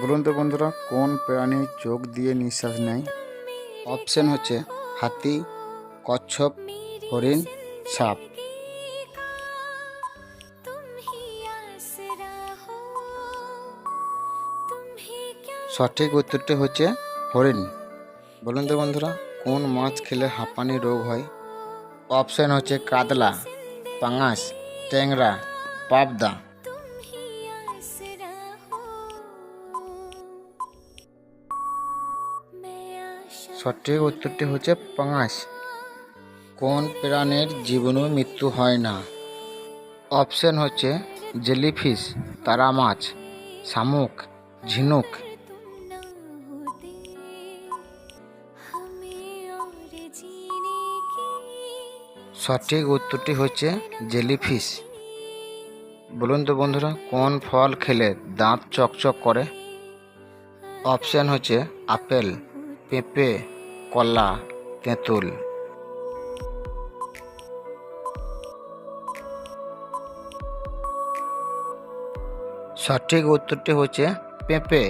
বলুন তো বন্ধুরা, কোন প্রাণী চোখ দিয়ে নিঃশ্বাস নেয়? অপশন হচ্ছে হাতি, কচ্ছপ, হরিণ, সাপ। সঠিক উত্তরটি হচ্ছে হরিণ। বলুন তো বন্ধুরা, কোন মাছ খেলে হাঁপানি রোগ হয়? অপশন হচ্ছে কাতলা, পাঙাশ, ট্যাংরা, পাবদা। সঠিক উত্তরটি হচ্ছে পাঙাশ কোন প্রাণের জীবনে মৃত্যু হয় না? অপশন হচ্ছে জেলিফিশ, তারা মাছ, শামুক, ঝিনুক। সঠিক উত্তরটি হচ্ছে জেলিফিশ। বলুন তো বন্ধুরা, কোন ফল খেলে দাঁত চকচক করে? অপশন হচ্ছে আপেল। পেঁপে কলা তেঁতুল। সঠিক উত্তরটি হচ্ছে পেঁপে।